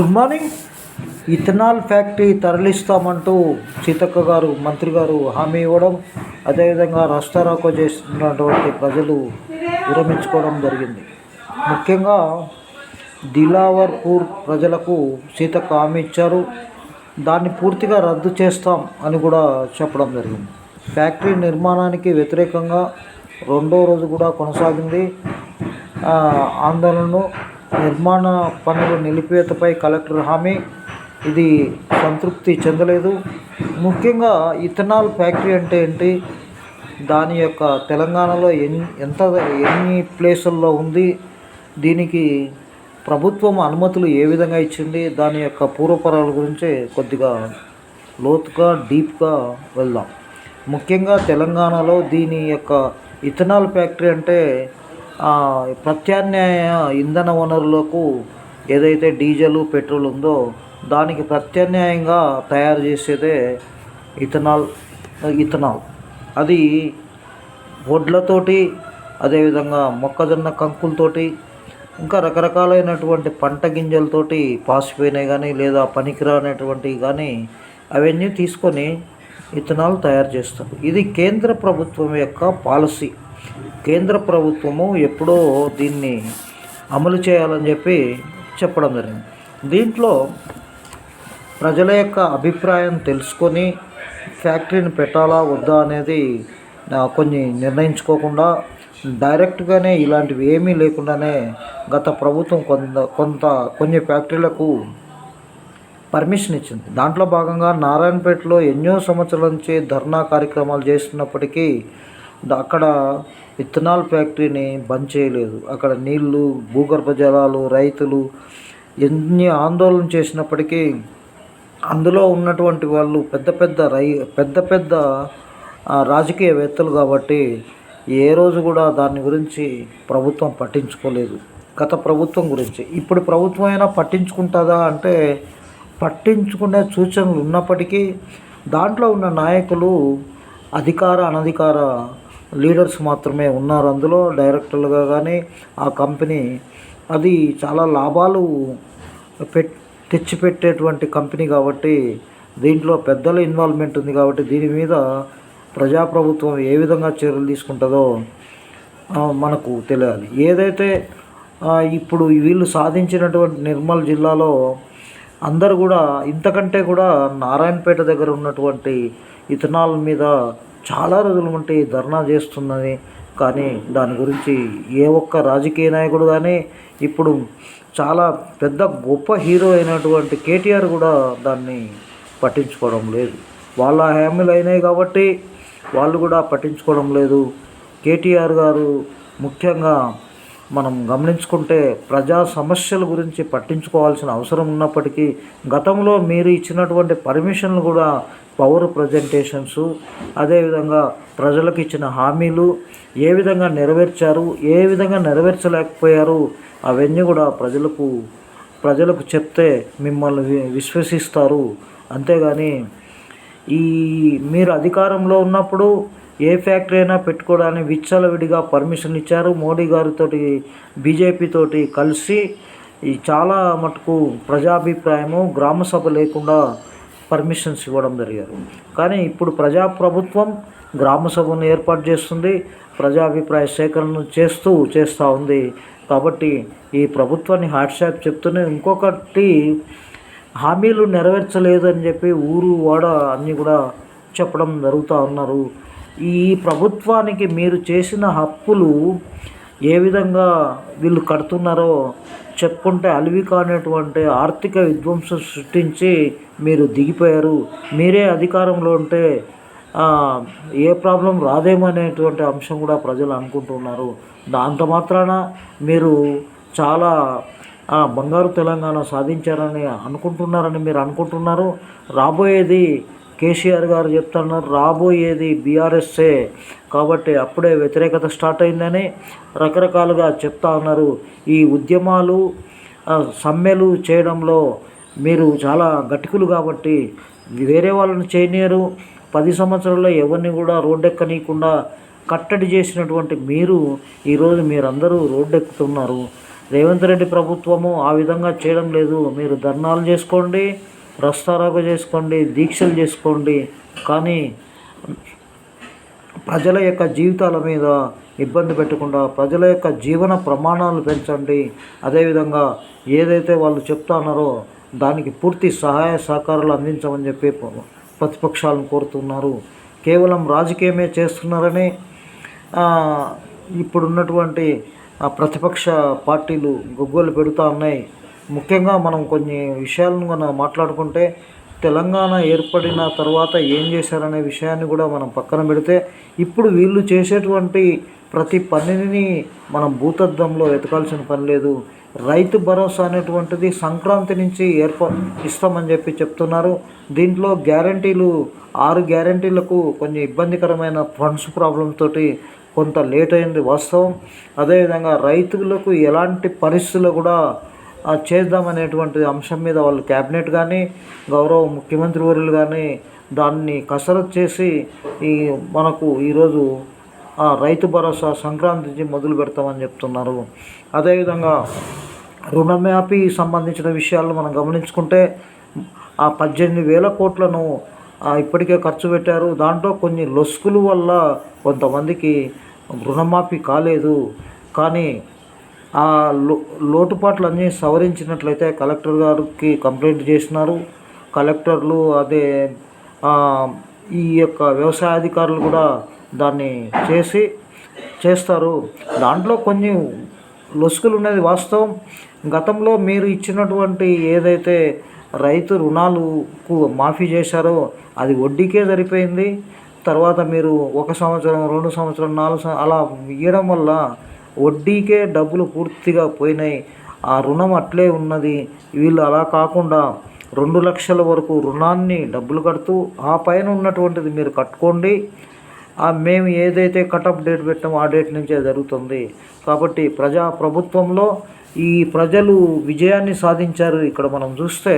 Good morning ethanol factory తరలిస్తామంటూ సీతక్క గారు మంత్రి గారు హామీ ఇవ్వడం అదేవిధంగా రాస్తారోకో చేస్తున్నటువంటి ప్రజలు విరమించుకోవడం జరిగింది. ముఖ్యంగా దిలావర్పూర్ ప్రజలకు సీతక్క హామీ ఇచ్చారు. దాన్ని పూర్తిగా రద్దు చేస్తాం అని కూడా చెప్పడం జరిగింది. ఫ్యాక్టరీ నిర్మాణానికి వ్యతిరేకంగా రెండో రోజు కూడా కొనసాగింది. ఆందోళనను నిర్మాణ పనుల నిలిపివేతపై కలెక్టర్ హామీ. ఇది సంతృప్తి చెందలేదు. ముఖ్యంగా ఇథనాల్ ఫ్యాక్టరీ అంటే ఏంటి? దాని యొక్క తెలంగాణలో ఎన్ని ఎంత ఎన్ని ప్లేసుల్లో ఉంది? దీనికి ప్రభుత్వం అనుమతులు ఏ విధంగా ఇచ్చింది? దాని యొక్క పూర్వపరాల గురించి కొద్దిగా లోతుగా డీప్గా వెళ్దాం. ముఖ్యంగా తెలంగాణలో దీని యొక్క ఇథనాల్ ఫ్యాక్టరీ అంటే ప్రత్యామ్నాయ ఇంధన వనరులకు ఏదైతే డీజిల్ పెట్రోల్ ఉందో దానికి ప్రత్యామ్నాయంగా తయారు చేసేదే ఇథనాల్ ఇథనాల్. అది వడ్లతోటి అదేవిధంగా మొక్కజొన్న కంకులతోటి ఇంకా రకరకాలైనటువంటి పంట గింజలతోటి పాసిపోయినాయి కానీ లేదా పనికిరానటువంటివి కానీ అవన్నీ తీసుకొని ఇథనాల్ తయారు చేస్తారు. ఇది కేంద్ర ప్రభుత్వం యొక్క పాలసీ. కేంద్ర ప్రభుత్వము ఎప్పుడో దీన్ని అమలు చేయాలని చెప్పి చెప్పడం జరిగింది. దీంట్లో ప్రజల యొక్క అభిప్రాయం తెలుసుకొని ఫ్యాక్టరీని పెట్టాలా వద్దా అనేది కొన్ని నిర్ణయించుకోకుండా డైరెక్ట్గానే ఇలాంటివి ఏమీ లేకుండానే గత ప్రభుత్వం కొంత కొంత కొన్ని ఫ్యాక్టరీలకు పర్మిషన్ ఇచ్చింది. దాంట్లో భాగంగా నారాయణపేటలో ఎన్నో సంవత్సరాల నుంచి ధర్నా కార్యక్రమాలు చేస్తున్నప్పటికీ అక్కడ ఇథనాల్ ఫ్యాక్టరీని బంద్ చేయలేదు. అక్కడ నీళ్ళు భూగర్భ జలాలు రైతులు ఎన్ని ఆందోళన చేసినప్పటికీ అందులో ఉన్నటువంటి వాళ్ళు పెద్ద పెద్ద రై పెద్ద పెద్ద రాజకీయవేత్తలు కాబట్టి ఏ రోజు కూడా దాని గురించి ప్రభుత్వం పట్టించుకోలేదు. గత ప్రభుత్వం గురించి. ఇప్పుడు ప్రభుత్వం అయినా పట్టించుకుంటుందా అంటే పట్టించుకునే సూచనలు ఉన్నప్పటికీ దాంట్లో ఉన్న నాయకులు అధికార అనధికార లీడర్స్ మాత్రమే ఉన్నారు అందులో డైరెక్టర్లుగా కానీ ఆ కంపెనీ అది చాలా లాభాలు పెట్ తెచ్చిపెట్టేటువంటి కంపెనీ కాబట్టి దీంట్లో పెద్దల ఇన్వాల్వ్మెంట్ ఉంది కాబట్టి దీని మీద ప్రజాప్రభుత్వం ఏ విధంగా చర్యలు తీసుకుంటుందో మనకు తెలియాలి. ఏదైతే ఇప్పుడు వీళ్ళు సాధించినటువంటి నిర్మల్ జిల్లాలో అందరు కూడా ఇంతకంటే కూడా నారాయణపేట దగ్గర ఉన్నటువంటి ఇథనాల్ మీద చాలా రోజుల నుండి ధర్నా చేస్తున్నది. కానీ దాని గురించి ఏ ఒక్క రాజకీయ నాయకుడు కానీ ఇప్పుడు చాలా పెద్ద గొప్ప హీరో అయినటువంటి కేటీఆర్ కూడా దాన్ని పట్టించుకోవడం లేదు. వాళ్ళ హామీలు అయినాయి కాబట్టి వాళ్ళు కూడా పట్టించుకోవడం లేదు. కేటీఆర్ గారు ముఖ్యంగా మనం గమనించుకుంటే ప్రజా సమస్యల గురించి పట్టించుకోవాల్సిన అవసరం ఉన్నప్పటికీ గతంలో మీరు ఇచ్చినటువంటి పర్మిషన్లు కూడా పవర్ ప్రజెంటేషన్స్ అదేవిధంగా ప్రజలకు ఇచ్చిన హామీలు ఏ విధంగా నెరవేర్చారు ఏ విధంగా నెరవేర్చలేకపోయారు అవన్నీ కూడా ప్రజలకు ప్రజలకు చెప్తే మిమ్మల్ని విశ్వసిస్తారు. అంతేగాని ఈ మీరు అధికారంలో ఉన్నప్పుడు ఏ ఫ్యాక్టరీ అయినా పెట్టుకోవడానికి విచ్చలవిడిగా పర్మిషన్ ఇచ్చారు. మోడీ గారితో బీజేపీతోటి కలిసి ఈ చాలా మటుకు ప్రజాభిప్రాయము గ్రామ సభ లేకుండా పర్మిషన్స్ ఇవ్వడం జరిగారు. కానీ ఇప్పుడు ప్రజాప్రభుత్వం గ్రామ సభను ఏర్పాటు చేస్తుంది ప్రజాభిప్రాయ సేకరణ చేస్తూ చేస్తూ ఉంది. కాబట్టి ఈ ప్రభుత్వాన్ని హాట్సాప్ చెప్తూనే ఇంకొకటి హామీలు నెరవేర్చలేదు అని చెప్పి ఊరు వాడ అన్నీ కూడా చెప్పడం జరుగుతూ ఉన్నారు. ఈ ప్రభుత్వానికి మీరు చేసిన హక్కులు ఏ విధంగా వీళ్ళు కడుతున్నారో చెప్పుకుంటే అలివి కానటువంటి ఆర్థిక విధ్వంసం సృష్టించి మీరు దిగిపోయారు. మీరే అధికారంలో ఉంటే ఏ ప్రాబ్లం రాదేమనేటువంటి అంశం కూడా ప్రజలు అనుకుంటున్నారు దాంత మాత్రాన మీరు చాలా బంగారు తెలంగాణ సాధించారని అనుకుంటున్నారని మీరు అనుకుంటున్నారు. రాబోయేది కేసీఆర్ గారు చెప్తున్నారు రాబోయేది బీఆర్ఎస్ఏ. కాబట్టి అప్పుడే వ్యతిరేకత స్టార్ట్ అయిందని రకరకాలుగా చెప్తా ఉన్నారు. ఈ ఉద్యమాలు సమ్మెలు చేయడంలో మీరు చాలా గట్టికులు కాబట్టి వేరే వాళ్ళని చేయనీయరు. పది సంవత్సరాల్లో ఎవరిని కూడా రోడ్డెక్కనీయకుండా కట్టడి చేసినటువంటి మీరు ఈరోజు మీరందరూ రోడ్డెక్కుతున్నారు. రేవంత్ రెడ్డి ప్రభుత్వము ఆ విధంగా చేయడం లేదు. మీరు ధర్నాలు చేసుకోండి. రస్తారోగ చేసుకోండి దీక్షలు చేసుకోండి. కానీ ప్రజల యొక్క జీవితాల మీద ఇబ్బంది పెట్టకుండా ప్రజల యొక్క జీవన ప్రమాణాలు పెంచండి. అదేవిధంగా ఏదైతే వాళ్ళు చెప్తున్నారో దానికి పూర్తి సహాయ సహకారాలు అందించమని చెప్పి ప్రతిపక్షాలను కోరుతున్నారు. కేవలం రాజకీయమే చేస్తున్నారని ఇప్పుడున్నటువంటి ప్రతిపక్ష పార్టీలు గొగ్గోలు పెడుతూ ఉన్నాయి. ముఖ్యంగా మనం కొన్ని విషయాలను మనం మాట్లాడుకుంటే తెలంగాణ ఏర్పడిన తర్వాత ఏం చేశారనే విషయాన్ని కూడా మనం పక్కన పెడితే ఇప్పుడు వీళ్ళు చేసేటువంటి ప్రతి పనిని మనం భూతద్దంలో వెతకాల్సిన పని లేదు. రైతు భరోసా అనేటువంటిది సంక్రాంతి నుంచి ఏర్ప ఇస్తామని చెప్పి చెప్తున్నారు. దీంట్లో గ్యారంటీలు ఆరు గ్యారంటీలకు కొంచెం ఇబ్బందికరమైన ఫండ్స్ ప్రాబ్లం తోటి కొంత లేట్ అయింది వాస్తవం. అదేవిధంగా రైతులకు ఎలాంటి పరిస్థితులు కూడా చేద్దామనేటువంటి అంశం మీద వాళ్ళు క్యాబినెట్ కానీ గౌరవ ముఖ్యమంత్రి వర్యులు కానీ దాన్ని కసరత్ చేసి ఈ మనకు ఈరోజు ఆ, రైతు భరోసా సంక్రాంతి నుంచి మొదలు పెడతామని చెప్తున్నారు. అదేవిధంగా రుణమాఫీ సంబంధించిన విషయాలు మనం గమనించుకుంటే ఆ పద్దెనిమిది వేల కోట్లను ఇప్పటికే ఖర్చు పెట్టారు. దాంట్లో కొన్ని లొసుకుల వల్ల కొంతమందికి రుణమాఫీ కాలేదు. కానీ ఆ లో లోటుపాట్లన్నీ సవరించినట్లయితే కలెక్టర్ గారికి కంప్లైంట్ చేసినారు. కలెక్టర్లు అదే ఈ యొక్క వ్యవసాయ అధికారులు కూడా దాన్ని చేసి చేస్తారు. దాంట్లో కొన్ని లొసుకులు ఉన్నది వాస్తవం. గతంలో మీరు ఇచ్చినటువంటి ఏదైతే రైతు రుణాలకు మాఫీ చేశారో అది వడ్డీకే సరిపోయింది. తర్వాత మీరు ఒక సంవత్సరం రెండు సంవత్సరం నాలుగు సంవత్సరం అలా ఇవ్వడం వల్ల వడ్డీకే డబ్బులు పూర్తిగా పోయినాయి. ఆ రుణం అట్లే ఉన్నది. వీళ్ళు అలా కాకుండా రెండు లక్షల వరకు రుణాన్ని డబ్బులు కడుతూ ఆ పైన ఉన్నటువంటిది మీరు కట్టుకోండి. ఆ మేము ఏదైతే కటప్ డేట్ పెట్టామో ఆ డేట్ నుంచే జరుగుతుంది. కాబట్టి ప్రజా ప్రభుత్వంలో ఈ ప్రజలు విజయాన్ని సాధించారు. ఇక్కడ మనం చూస్తే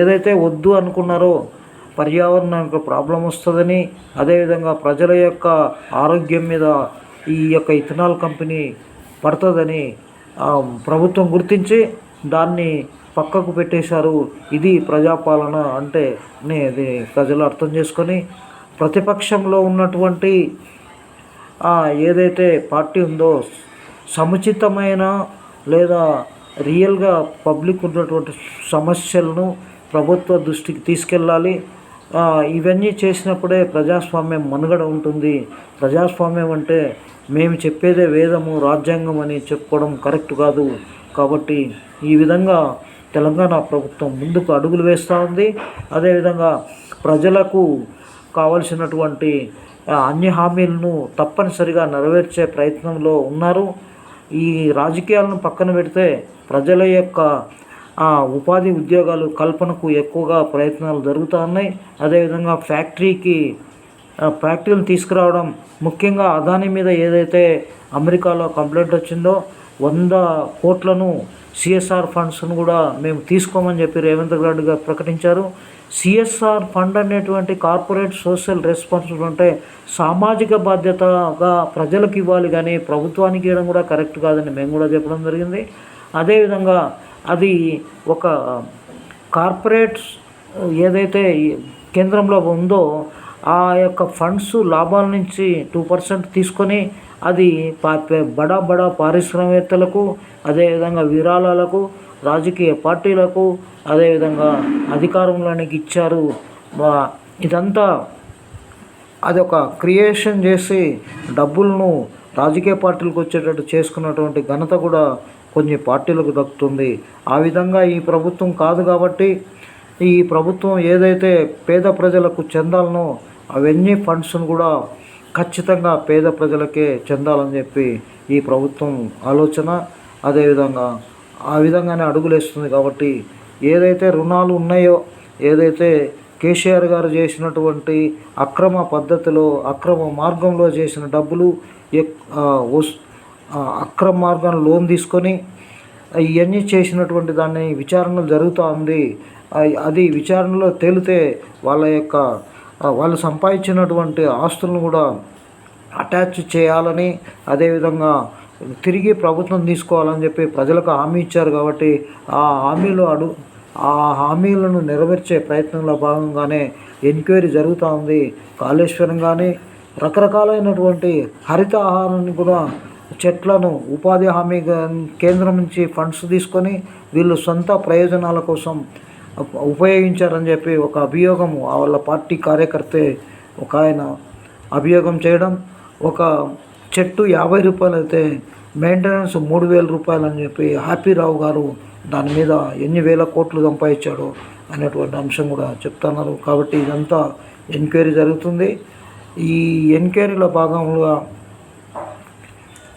ఏదైతే వద్దు అనుకున్నారో పర్యావరణం యొక్క ప్రాబ్లం వస్తుందని అదేవిధంగా ప్రజల యొక్క ఆరోగ్యం మీద ఈ యొక్క ఇథనాల్ కంపెనీ పడుతుందని ప్రభుత్వం గుర్తించి దాన్ని పక్కకు పెట్టేశారు. ఇది ప్రజాపాలన అంటే నే ఇది ప్రజలు అర్థం చేసుకొని ప్రతిపక్షంలో ఉన్నటువంటి ఏదైతే పార్టీ ఉందో సముచితమైన లేదా రియల్గా పబ్లిక్ ఉన్నటువంటి సమస్యలను ప్రభుత్వ దృష్టికి తీసుకెళ్ళాలి. ఇవన్నీ చేసినప్పుడే ప్రజాస్వామ్యం మనుగడ ఉంటుంది. ప్రజాస్వామ్యం అంటే మేము చెప్పేదే వేదము రాజ్యాంగం అని చెప్పుకోవడం కరెక్ట్ కాదు కాబట్టి ఈ విధంగా తెలంగాణ ప్రభుత్వం ముందుకు అడుగులు వేస్తూ ఉంది. అదేవిధంగా ప్రజలకు కావలసినటువంటి అన్ని హామీలను తప్పనిసరిగా నెరవేర్చే ప్రయత్నంలో ఉన్నారు. ఈ రాజకీయాలను పక్కన పెడితే ప్రజల యొక్క ఉపాధి ఉద్యోగాలు కల్పనకు ఎక్కువగా ప్రయత్నాలు జరుగుతూ ఉన్నాయి. అదేవిధంగా ఫ్యాక్టరీకి ఫ్యాక్టరీలు తీసుకురావడం. ముఖ్యంగా అదాని మీద ఏదైతే అమెరికాలో కంప్లైంట్ వచ్చిందో వంద కోట్లను సిఎస్ఆర్ ఫండ్స్ను కూడా మేము తీసుకోమని చెప్పి రేవంత్ రెడ్డి గారు ప్రకటించారు. సిఎస్ఆర్ ఫండ్ అనేటువంటి కార్పొరేట్ సోషల్ రెస్పాన్సిబిలిటీ అంటే సామాజిక బాధ్యతగా ప్రజలకు ఇవ్వాలి కానీ ప్రభుత్వానికి ఇవ్వడం కూడా కరెక్ట్ కాదని మేము కూడా చెప్పడం జరిగింది. అదేవిధంగా అది ఒక కార్పొరేట్ ఏదైతే కేంద్రంలో ఉందో ఆ యొక్క ఫండ్స్ లాభాల నుంచి టూ పర్సెంట్ తీసుకొని అది బడా బడా పారిశ్రామికవేత్తలకు అదేవిధంగా విరాళాలకు రాజకీయ పార్టీలకు అదేవిధంగా అధికారంలోనికి ఇచ్చారు. ఇదంతా అదొక క్రియేషన్ చేసి డబ్బులను రాజకీయ పార్టీలకు వచ్చేటట్టు చేసుకున్నటువంటి ఘనత కూడా కొన్ని పార్టీలకు దక్కుతుంది. ఆ విధంగా ఈ ప్రభుత్వం కాదు కాబట్టి ఈ ప్రభుత్వం ఏదైతే పేద ప్రజలకు చెందాలనో అవన్నీ ఫండ్స్ను కూడా ఖచ్చితంగా పేద ప్రజలకే చెందాలని చెప్పి ఈ ప్రభుత్వం ఆలోచన. అదేవిధంగా ఆ విధంగానే అడుగులేస్తుంది కాబట్టి ఏదైతే రుణాలు ఉన్నాయో ఏదైతే కేసీఆర్ గారు చేసినటువంటి అక్రమ పద్ధతిలో అక్రమ మార్గంలో చేసిన డబ్బులు ఎక్- వస్- అక్రమ మార్గం లోన్ తీసుకొని ఇవన్నీ చేసినటువంటి దాన్ని విచారణ జరుగుతూ ఉంది. అది విచారణలో తేలితే వాళ్ళ యొక్క వాళ్ళు సంపాదించినటువంటి ఆస్తులను కూడా అటాచ్ చేయాలని అదేవిధంగా తిరిగి ప్రభుత్వం తీసుకోవాలని చెప్పి ప్రజలకు హామీ ఇచ్చారు కాబట్టి ఆ హామీలు అడు ఆ హామీలను నెరవేర్చే ప్రయత్నంలో భాగంగానే ఎంక్వైరీ జరుగుతూ ఉంది. కాళేశ్వరం కానీ రకరకాలైనటువంటి హరిత ఆహారాన్ని కూడా చెట్లను ఉపాధి హామీ కేంద్రం నుంచి ఫండ్స్ తీసుకొని వీళ్ళు సొంత ప్రయోజనాల కోసం ఉపయోగించారని చెప్పి ఒక అభియోగం వాళ్ళ పార్టీ కార్యకర్తే ఒక ఆయన అభియోగం చేయడం. ఒక చెట్టు యాభై రూపాయలు అయితే మెయింటెనెన్స్ మూడు వేల రూపాయలు అని చెప్పి హ్యాపీరావు గారు దాని మీద ఎన్ని వేల కోట్లు సంపాదించాడో అనేటువంటి అంశం కూడా చెప్తున్నారు. కాబట్టి ఇదంతా ఎంక్వైరీ జరుగుతుంది. ఈ ఎంక్వైరీలో భాగంగా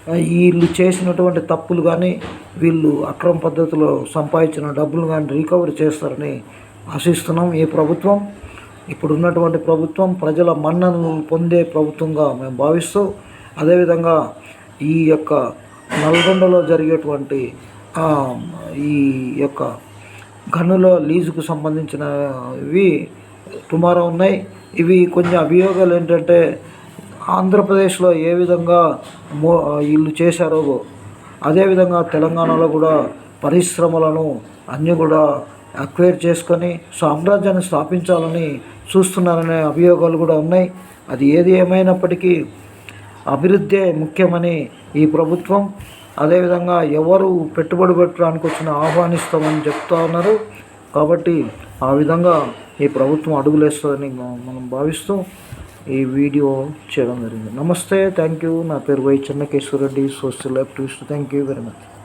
వీళ్ళు చేసినటువంటి తప్పులు కానీ వీళ్ళు అక్రమ పద్ధతిలో సంపాదించిన డబ్బులు కానీ రికవరీ చేస్తారని ఆశిస్తున్నాం ఈ ప్రభుత్వం. ఇప్పుడు ఉన్నటువంటి ప్రభుత్వం ప్రజల మన్నను పొందే ప్రభుత్వంగా మేము భావిస్తూ అదేవిధంగా ఈ యొక్క నల్గొండలో జరిగేటువంటి ఈ యొక్క గనుల లీజుకు సంబంధించినవి టుమారో ఉన్నాయి. ఇవి కొన్ని అభియోగాలు ఏంటంటే ఆంధ్రప్రదేశ్లో ఏ విధంగా మో వీళ్ళు చేశారో అదేవిధంగా తెలంగాణలో కూడా పరిశ్రమలను అన్నీ కూడా అక్వైర్ చేసుకొని సామ్రాజ్యాన్ని స్థాపించాలని చూస్తున్నారనే అభియోగాలు కూడా ఉన్నాయి. అది ఏది ఏమైనప్పటికీ అభివృద్ధే ముఖ్యమని ఈ ప్రభుత్వం అదేవిధంగా ఎవరు పెట్టుబడి పెట్టడానికి వచ్చిన ఆహ్వానిస్తామని చెప్తా ఉన్నారు. కాబట్టి ఆ విధంగా ఈ ప్రభుత్వం అడుగులేస్తుందని మనం భావిస్తూ ఈ వీడియో చేయడం జరిగింది. నమస్తే థ్యాంక్ యూ నా పేరు Y Chennakeshwara Reddy social activist thank you very much